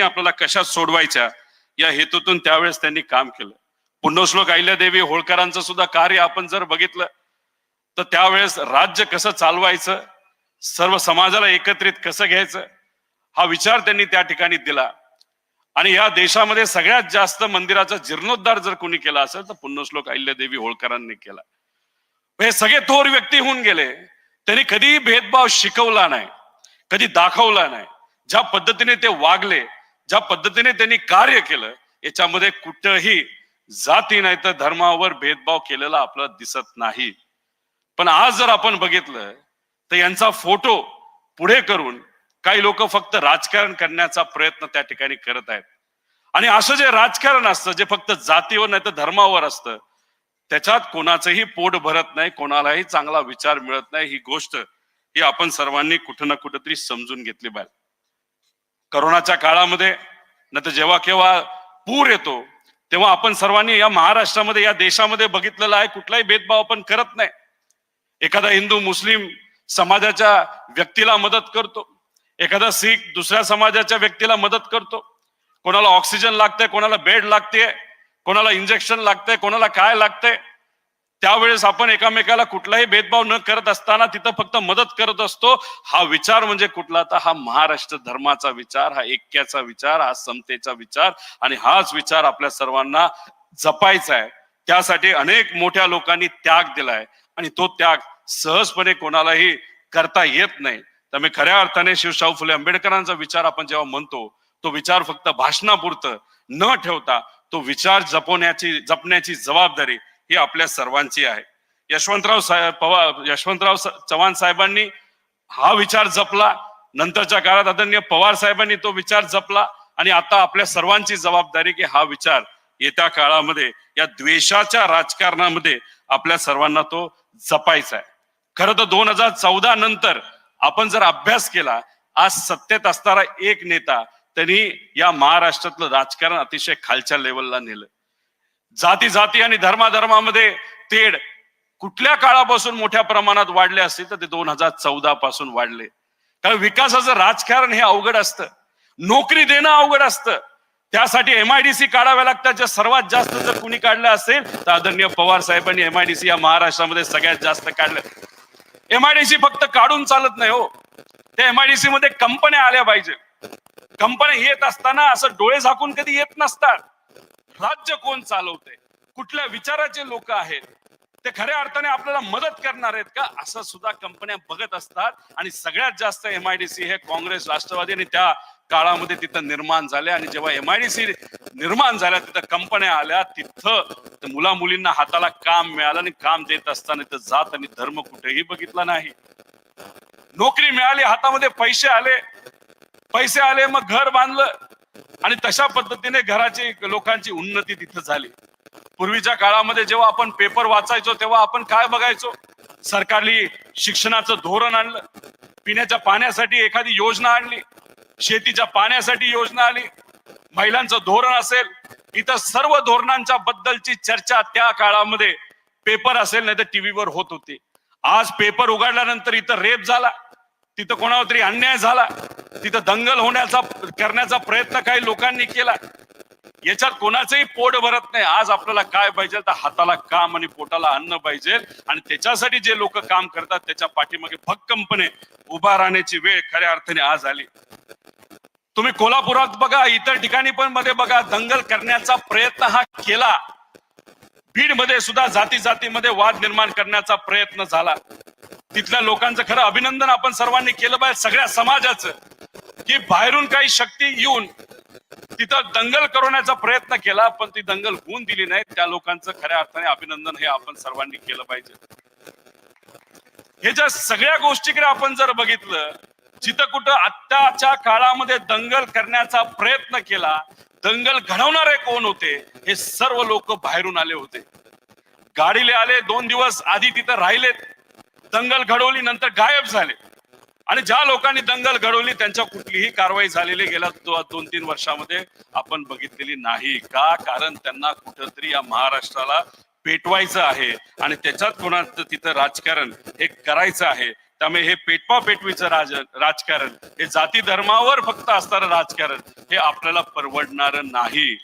आपल्याला कशा सोडवायच्या? या हेतूतून त्यावेळेस त्यांनी काम केलं. पुण्यश्लोक अहिल्यादेवी होळकरांचं सुद्धा कार्य आपण जर बघितलं तर त्यावेळेस राज्य कसं चालवायचं सर्व समाजाला एकत्रित कसं घ्यायचं हा विचार त्यांनी त्या ठिकाणी दिला. आणि या देशामध्ये सगळ्यात जास्त मंदिराचा जीर्णोद्धार जर कोणी केला असेल तर पुण्यश्लोक अहिल्यादेवी होळकरांनी केला. हे सगळे थोर व्यक्ती होऊन गेले. त्यांनी कधीही भेदभाव शिकवला नाही कधी दाखवला नाही. ज्या पद्धतीने ते वागले ज्या पद्धतीने त्यांनी कार्य केलं याच्यामध्ये कुठंही जाती नाही तर धर्मावर भेदभाव केलेला आपल्याला दिसत नाही. पण आज जर आपण बघितलं तर यांचा फोटो पुढे करून काही लोक फक्त राजकारण करण्याचा प्रयत्न त्या ठिकाणी करत आहेत. आणि असं जे राजकारण असतं जे फक्त जातीवर नाही तर धर्मावर असतं त्याच्यात कोणाचंही पोट भरत नाही कोणालाही चांगला विचार मिळत नाही ही गोष्ट ही आपण सर्वांनी कुठं ना कुठंतरी समजून घेतली पाहिजे. करोनाच्या काळामध्ये न तर जेव्हा केव्हा पूर येतो तेव्हा आपण सर्वांनी या महाराष्ट्रामध्ये या देशामध्ये बघितलेला आहे कुठलाही भेदभाव आपण करत नाही. एखादा हिंदू मुस्लिम समाजाच्या व्यक्तीला मदत करतो. एखादा शीख दुसऱ्या समाजाच्या व्यक्तीला मदत करतो. कोणाला ऑक्सिजन लागतंय कोणाला बेड लागते कोणाला इंजेक्शन लागतंय कोणाला काय लागतंय त्यावेळेस आपण एकामेकाला कुठलाही भेदभाव न करत असताना तिथं फक्त मदत करत असतो. हा विचार म्हणजे कुठला? तर हा महाराष्ट्र धर्माचा विचार हा ऐक्याचा विचार हा समतेचा विचार आणि हाच विचार आपल्या सर्वांना जपायचा आहे. त्यासाठी अनेक मोठ्या लोकांनी त्याग दिलाय आणि तो त्याग सहजपणे कोणालाही करता येत नाही. त्यामुळे खऱ्या अर्थाने शिवशाहू फुले आंबेडकरांचा विचार आपण जेव्हा म्हणतो तो विचार फक्त भाषणापुरतं न ठेवता तो विचार जपवण्याची जपण्याची जबाबदारी ही आपल्या सर्वांची आहे. यशवंतराव साहेब पवार यशवंतराव चव्हाण साहेबांनी हा विचार जपला. नंतरच्या काळात आदरणीय पवार साहेबांनी तो विचार जपला आणि आता आपल्या सर्वांची जबाबदारी की हा विचार येत्या काळामध्ये या द्वेषाच्या राजकारणामध्ये आपल्या सर्वांना तो जपायचा आहे. खरं तर दोन हजार चौदा नंतर आपण जर अभ्यास केला आज सत्तेत असणारा एक नेता त्यांनी या महाराष्ट्रातलं राजकारण अतिशय खालच्या लेवलला नेलं. जाती जाती आणि धर्माधर्मामध्ये तेढ कुठल्या काळापासून मोठ्या प्रमाणात वाढले असतील तर ते दोन हजार चौदा पासून वाढले. कारण विकासाचं राजकारण हे अवघड असतं. नोकरी देणं अवघड असतं. त्यासाठी एमआयडीसी काढाव्या लागतात. ज्या सर्वात जास्त जर कुणी काढलं असेल तर आदरणीय पवार साहेबांनी एमआयडीसी या महाराष्ट्रामध्ये सगळ्यात जास्त काढलं. एमआयडीसी फक्त काढून चालत नाही हो. त्या एमआयडीसी मध्ये कंपन्या आल्या पाहिजे. कंपन्या येत असताना असं डोळे झाकून कधी येत नसतात. राज्य कोण चालवते कुठल्या विचाराचे लोक आहेत? ते खऱ्या अर्थाने आपल्याला मदत करणार आहेत का? असं सुद्धा कंपन्या बघत असतात. आणि सगळ्यात जास्त एमआयडीसी हे काँग्रेस राष्ट्रवादी आणि त्या काळामध्ये तिथं निर्माण झाले. आणि जेव्हा एमआयडीसी निर्माण झाल्या तिथं कंपन्या आल्या तिथं मुला मुलींना हाताला काम मिळालं आणि काम देत असताना तिथं जात आणि धर्म कुठेही बघितला नाही. नोकरी मिळाली हातामध्ये पैसे आले. पैसे आले मग घर बांधलं. आणि तशा पद्धतीने घराची लोकांची उन्नती तिथं झाली. पूर्वीच्या काळामध्ये जेव्हा आपण पेपर वाचायचो तेव्हा आपण काय बघायचो? सरकारने शिक्षणाचं धोरण आणलं. पिण्याच्या पाण्यासाठी एखादी योजना आणली. शेतीच्या पाण्यासाठी योजना आली महिलांचं धोरण असेल इतर सर्व धोरणांच्या बद्दलची चर्चा त्या काळामध्ये पेपर असेल नाही तर टीव्हीवर होत होती. आज पेपर उघडल्यानंतर इथं रेप झाला. तिथं कोणावर तरी अन्याय झाला तिथं दंगल होण्याचा करण्याचा प्रयत्न काही लोकांनी केला. याच्यात कोणाचंही पोट भरत नाही. आज आपल्याला काय पाहिजे तर हाताला काम आणि पोटाला अन्न पाहिजे. आणि त्याच्यासाठी जे लोक काम करतात त्याच्या पाठीमागे भक्कमपणे उभा राहण्याची वेळ खऱ्या अर्थाने आज आली. तुम्ही कोल्हापुरात बघा इतर ठिकाणी पण मध्ये बघा दंगल करण्याचा प्रयत्न हा केला. बीडमध्ये सुद्धा जाती जातीमध्ये वाद निर्माण करण्याचा प्रयत्न झाला. तिथल्या लोकांचं खरं अभिनंदन आपण सर्वांनी केलं पाहिजे सगळ्या समाजाचं की बाहेरून काही शक्ती येऊन तिथं दंगल करवण्याचा प्रयत्न केला पण ती दंगल होऊन दिली नाही. त्या लोकांचं खऱ्या अर्थाने अभिनंदन हे आपण सर्वांनी केलं पाहिजे. हे ज्या सगळ्या गोष्टीकडे आपण जर बघितलं जिथं कुठं आत्ताच्या काळामध्ये दंगल करण्याचा प्रयत्न केला दंगल घडवणारे कोण होते हे सर्व लोक बाहेरून आले होते. गाडीले आले दोन दिवस आधी तिथं राहिलेत. दंगल घडवली नंतर गायब झाले. आणि ज्या लोकांनी दंगल घडवली त्यांच्या कुठलीही कारवाई झालेली गेल्या दोन तीन वर्षामध्ये आपण बघितलेली नाही. का? कारण त्यांना कुठंतरी या महाराष्ट्राला पेटवायचं आहे आणि त्याच्यात कोणाचं तिथं राजकारण हे करायचं आहे. त्यामुळे हे पेटवा पेटवीचं राज राजकारण हे जाती धर्मावर फक्त असणारं राजकारण हे आपल्याला परवडणार नाही.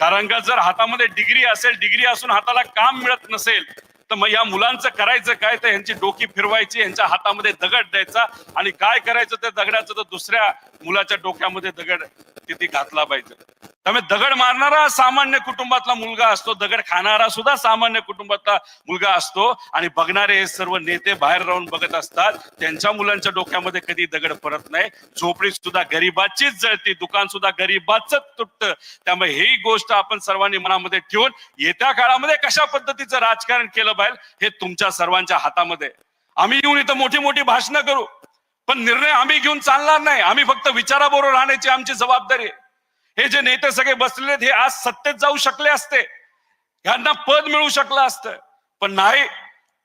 कारण का? जर हातामध्ये डिग्री असेल डिग्री असून हाताला काम मिळत नसेल तर मग या मुलांचं करायचं काय? तर यांची डोकी फिरवायची यांच्या हातामध्ये दगड द्यायचा आणि काय करायचं त्या दगडाचं तर दुसऱ्या मुलाच्या डोक्यामध्ये दगड तिथे घातला पाहिजे. त्यामुळे दगड मारणारा सामान्य कुटुंबातला मुलगा असतो दगड खाणारा सुद्धा सामान्य कुटुंबातला मुलगा असतो आणि बघणारे हे सर्व नेते बाहेर राहून बघत असतात त्यांच्या मुलांच्या डोक्यामध्ये कधी दगड पडत नाही झोपडी सुद्धा गरीबाचीच जळती दुकान सुद्धा गरीबाच तुटतं त्यामुळे ही गोष्ट आपण सर्वांनी मनामध्ये ठेवून येत्या काळामध्ये कशा पद्धतीचं राजकारण केलं पाहिजे हे तुमच्या सर्वांच्या हातामध्ये आम्ही येऊन इथं मोठी मोठी भाषणं करू पण निर्णय आम्ही घेऊन चालणार नाही आम्ही फक्त विचाराबरोबर राहण्याची आमची जबाबदारी आहे हे जे नेते सगळे बसलेले हे आज सत्तेत जाऊ शकले असते. यांना पद मिळू शकलं असतं. पण नाही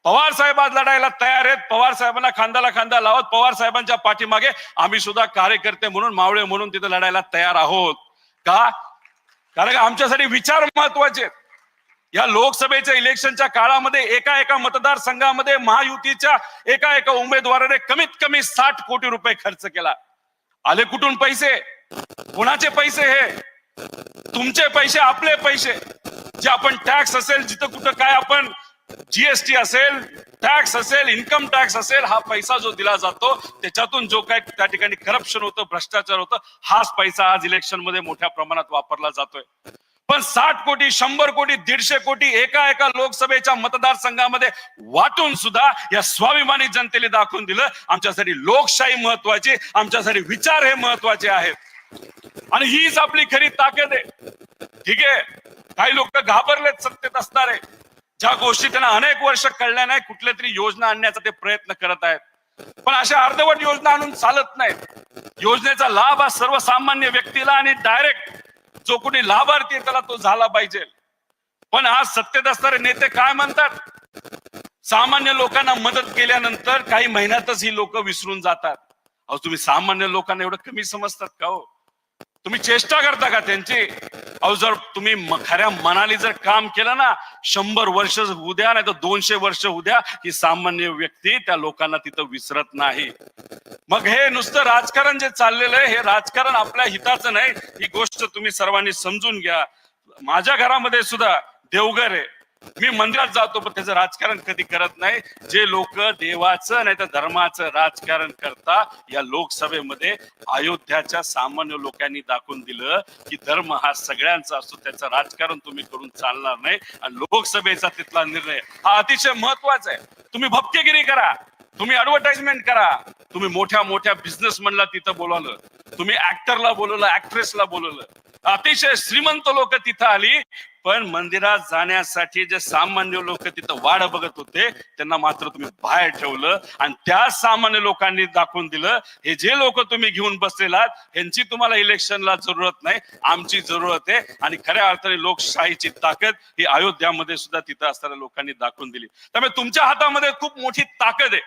पवार साहेब आज लढायला तयार आहेत. पवार साहेबांना खांद्याला खांदा लावत पवार साहेबांच्या पाठीमागे आम्ही सुद्धा कार्यकर्ते म्हणून मावळे म्हणून तिथे लढायला तयार आहोत. का? कारण का आमच्यासाठी विचार महत्त्वाचे आहेत. या लोकसभेच्या इलेक्शनच्या काळामध्ये एका एका मतदारसंघामध्ये महायुतीच्या एका एका उमेदवाराने कमीत कमी साठ कोटी रुपये खर्च केला. आले कुठून पैसे? कोणाचे पैसे हे? तुमचे पैसे आपले पैसे. जे आपण टॅक्स असेल जिथं कुठं काय आपण जीएसटी असेल टॅक्स असेल इन्कम टॅक्स असेल हा पैसा जो दिला जातो त्याच्यातून जो काय त्या ठिकाणी करप्शन होतं भ्रष्टाचार होतं हाच पैसा आज इलेक्शनमध्ये मोठ्या प्रमाणात वापरला जातोय. पण साठ कोटी शंभर कोटी दीडशे कोटी एका एका लोकसभेच्या मतदारसंघामध्ये वाटून सुद्धा या स्वाभिमानी जनतेने दाखवून दिलं. आमच्यासाठी लोकशाही महत्वाची आमच्यासाठी विचार हे महत्त्वाचे आहेत. आणि हीच आपली खरी ताकद आहे. ठीक आहे? काही लोक घाबरलेत सत्तेत असणारे. ज्या गोष्टी त्यांना अनेक वर्ष कळल्या नाही कुठल्या तरी योजना आणण्याचा ते प्रयत्न करत आहेत. पण अशा अर्धवट योजना आणून चालत नाहीत. योजनेचा लाभ हा सर्वसामान्य व्यक्तीला आणि डायरेक्ट जो कोणी लाभार्थी आहे त्याला तो झाला पाहिजे. पण आज सत्तेत असणारे नेते काय म्हणतात? सामान्य लोकांना मदत केल्यानंतर काही महिन्यातच ही लोक विसरून जातात. अहो तुम्ही सामान्य लोकांना एवढं कमी समजतात का हो? तुम्ही चेष्टा करता का त्यांची? अहो जर तुम्ही खऱ्या मनाली जर काम केलं ना शंभर वर्ष होऊ द्या नाही तर दोनशे वर्ष होऊ द्या ही सामान्य व्यक्ती त्या लोकांना तिथं विसरत नाही. मग हे नुसतं राजकारण जे चाललेलं आहे हे राजकारण आपल्या हिताचं नाही. ही गोष्ट तुम्ही सर्वांनी समजून घ्या. माझ्या घरामध्ये सुद्धा देवघर आहे. मी मंदिरात जातो पण त्याचं राजकारण कधी करत नाही. जे लोक देवाचं नाही तर धर्माचं राजकारण करता या लोकसभेमध्ये अयोध्याच्या सामान्य लोकांनी दाखवून दिलं की धर्म हा सगळ्यांचा असतो त्याचं राजकारण तुम्ही करून चालणार नाही. आणि लोकसभेचा तिथला निर्णय हा अतिशय महत्त्वाचा आहे. तुम्ही भक्तिगिरी करा तुम्ही ऍडव्हर्टाइजमेंट करा तुम्ही मोठ्या मोठ्या बिझनेसमॅनला तिथं बोलावलं तुम्ही ऍक्टरला बोलवलं ऍक्ट्रेसला बोलवलं. अतिशय श्रीमंत लोक तिथं आली पण मंदिरात जाण्यासाठी जे सामान्य लोक तिथं वाढ बघत होते त्यांना मात्र तुम्ही बाहेर ठेवलं आणि त्या सामान्य लोकांनी दाखवून दिलं हे जे लोक तुम्ही घेऊन बसलेला आहात यांची तुम्हाला इलेक्शनला जरूरत नाही आमची जरूरत आहे आणि खऱ्या अर्थाने लोकशाहीची ताकद ही अयोध्यामध्ये सुद्धा तिथं असणाऱ्या लोकांनी दाखवून दिली. त्यामुळे तुमच्या हातामध्ये खूप मोठी ताकद आहे.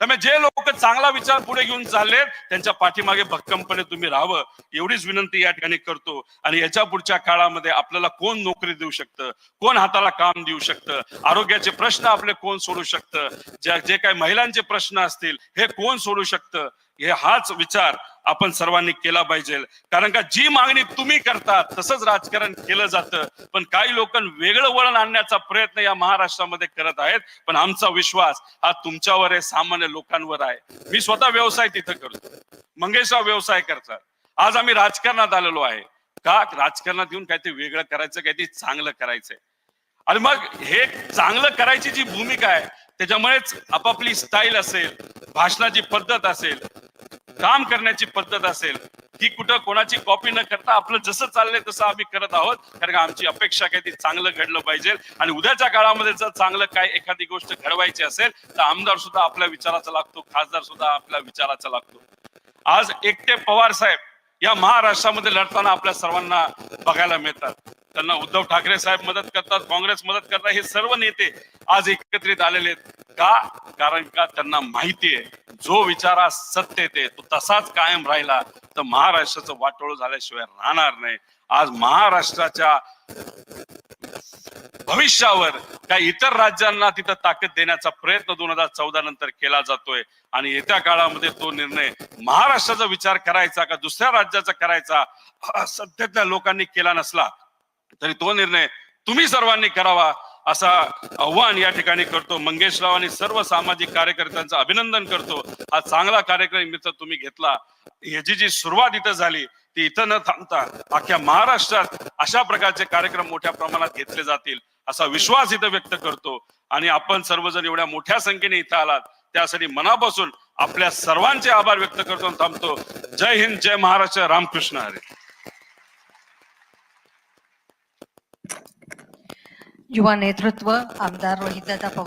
त्यामुळे जे लोक चांगला विचार पुढे घेऊन चाललेत त्यांच्या पाठीमागे भक्कमपणे तुम्ही राहावं. एवढीच विनंती या ठिकाणी करतो. आणि याच्या पुढच्या काळामध्ये आपल्याला कोण नोकरी देऊ शकतं? कोण हाताला काम देऊ शकतं? आरोग्याचे प्रश्न आपले कोण सोडू शकतं? ज्या जे काही महिलांचे प्रश्न असतील हे कोण सोडू शकतं? हे हाच विचार आपण सर्वांनी केला पाहिजे. कारण का जी मागणी तुम्ही करता तसंच राजकारण केलं जातं. पण काही लोक वेगळं वळण आणण्याचा प्रयत्न या महाराष्ट्रामध्ये करत आहेत. पण आमचा विश्वास हा तुमच्यावर आहे सामान्य लोकांवर आहे. मी स्वतः व्यवसाय तिथं करतो. मंगेशराव व्यवसाय करतात. आज आम्ही राजकारणात आलेलो आहे. का? राजकारणात येऊन काहीतरी वेगळं करायचं काहीतरी चांगलं करायचंय. आणि मग हे चांगलं करायची जी भूमिका आहे त्याच्यामुळेच आपापली स्टाईल असेल भाषणाची पद्धत असेल काम करण्याची पद्धत असेल ही कुठं कोणाची कॉपी न करता आपलं जसं चाललंय तसं आम्ही करत आहोत. कारण का आमची अपेक्षा काय ती चांगलं घडलं पाहिजे. आणि उद्याच्या काळामध्ये जर चांगलं काय एखादी गोष्ट घडवायची असेल तर आमदार सुद्धा आपल्या विचाराचा लागतो खासदार सुद्धा आपल्या विचाराचा लागतो. आज एकटे पवार साहेब या महाराष्ट्रामध्ये लढताना आपल्या सर्वांना बघायला मिळतात. त्यांना उद्धव ठाकरे साहेब मदत करतात काँग्रेस मदत करतात हे सर्व नेते आज एकत्रित आलेले आहेत. का? कारण का? त्यांना माहिती आहे. जो विचारा सत्य ते. तो तसाच कायम राहिला तर महाराष्ट्राचं वाटोळ झाल्याशिवाय राहणार नाही. आज महाराष्ट्राच्या भविष्यावर काही इतर राज्यांना तिथं ताकद देण्याचा प्रयत्न दोन हजार चौदा नंतर केला जातोय. आणि येत्या काळामध्ये तो निर्णय महाराष्ट्राचा विचार करायचा का दुसऱ्या राज्याचा करायचा? सध्यातल्या लोकांनी केला नसला तरी तो निर्णय तुम्ही सर्वांनी करावा असा आव्हान या ठिकाणी करतो. मंगेशराव आणि सर्व सामाजिक कार्यकर्त्यांचं अभिनंदन करतो. हा चांगला कार्यक्रम मित्र तुम्ही घेतला. याची जी सुरुवात इथं झाली ती इथं न थांबता अख्ख्या महाराष्ट्रात अशा प्रकारचे कार्यक्रम मोठ्या प्रमाणात घेतले जातील असा विश्वास इथं व्यक्त करतो. आणि आपण सर्वजण एवढ्या मोठ्या संख्येने इथं आलात त्यासाठी मनापासून आपल्या सर्वांचे आभार व्यक्त करतो आणि थांबतो. जय हिंद जय महाराष्ट्र रामकृष्ण हरे. युवा नेतृत्व आमदार रोहितदादा पवार.